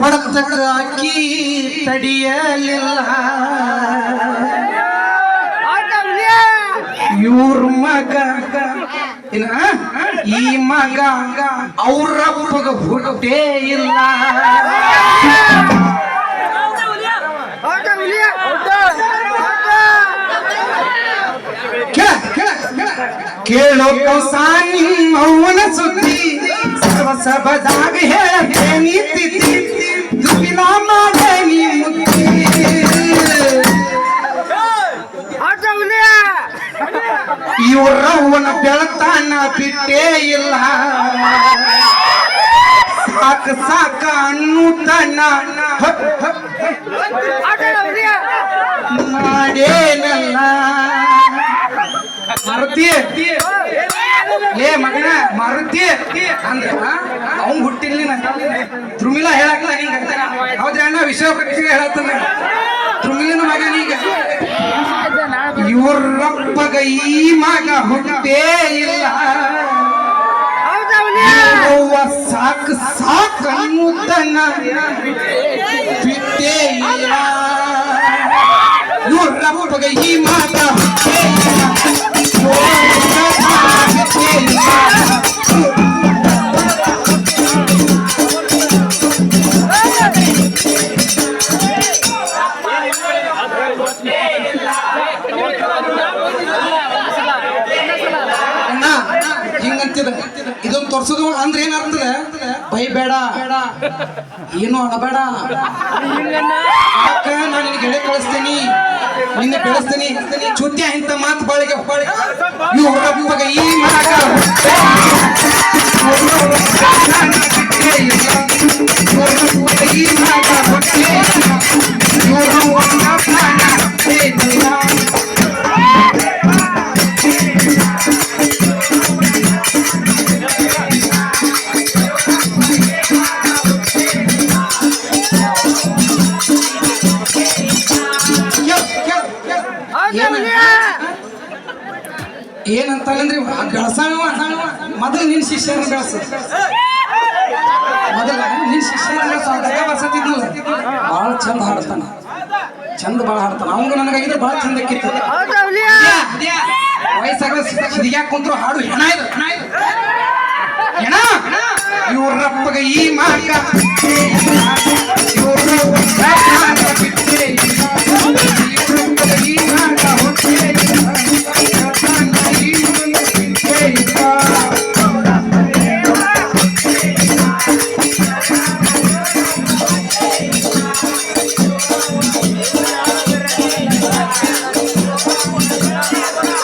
ಹೊಡೆತಕ್ಕ ಅಕ್ಕಿ ತಡಿಯಲಿಲ್ಲ. ಇವ್ರ ಮಗ ಈ ಮಗ ಅವ್ರಪ್ಪಗ ಹುಟ್ಟೇ ಇಲ್ಲ. ಕೇಳೋ ಕೌಸಾನಿ ಮೌನ ಸುದ್ದಿ. ಸರ್ವ ಸಭದಾಗ ಹೇಳತೇನಿ ಇವ್ರವ್ವನ ಬೆಳತಾನ ಬಿಟ್ಟೇ ಇಲ್ಲ. ಸಾಕ ಸಾಕ ಅನ್ನುತ್ತಾನ ಮಾಡೇನಲ್ಲ. ಮರತಿ ಏ ಮಗನ ಮರತಿ ಅಂದ್ರ ಹುಟ್ಟಿರ್ಲಿ ಹುಟ್ಟಿಲ್ಲ ಧ್ರುಮಿಲ ಹೇಳಕ್ಲ ಹಿಂಗ ಹೌದ್ರಿ ಅಣ್ಣ ಪ್ರತಿಷ್ಠೆ ಹೇಳತ್ತಾನ ಮಗ ಮಗನ ಈಗ ಇವ್ರಪ್ಪಗ ಈ ಮಗ ಹುಟ್ಟೇ ಇಲ್ಲ. ಇವ್ರವ್ವ ಸಾಕ್ ಸಾಕ್ ಅನ್ನುತ್ತನ ಬಿಟ್ಟೇ ಇಲ್ಲ. ಇವ್ರಪ್ಪಗ ಈ ಮಗ ಹುಟ್ಟೇ ಇಲ್ಲ. ಹಿಂಗಂತಿದ ಇದೊಂದು ತೋರ್ಸೋದು ಅಂದ್ರೆ ಏನ್ ಅರ್ಥದ ಬೈಬೇಡ ಏನು ಅಣಬೇಡ ಅಕ್ಕ ನಾನು ಗೆಳೆ ಕಳಿಸ್ತೀನಿ. ನಿನ್ನ ಬೆಳೆಸ್ತೀನಿ ಚುತ್ಯ ಇಂತ ಮಾತು ಬಾಳಿಗೆ ಬಾಳಿಗೆ ಈ ಮಗ ಏನಂತಾನಂದ್ರಿ ಬೆಳಸಾಣವ ಮೊದಲು ನಿನ್ ಶಿಷ್ಯನ ಬೆಳಸ ಮೊದಲ ನಿನ್ ಶಿಷ್ಯನ ಬೆಳಸ ಬಹಳ ಬರ್ಸತ್ತಿದ್ನಲ್ಲ. ಭಾಳ ಚಂದ ಹಾಡ್ತಾನ. ಚಂದ ಭಾಳ ಹಾಡ್ತಾನ. ಅವಂಗ ನನಗಾಗಿದ್ರೆ ಭಾಳ ಚಂದ ಕಿತ್ತ ವಯಸ್ಸಾಗ ಕುಂತ್ರು ಹಾಡು ಹೆಣ ಇದು. ಹೆಣ ಇವ್ರಪ್ಪಗ ಈ ಇವ್ರ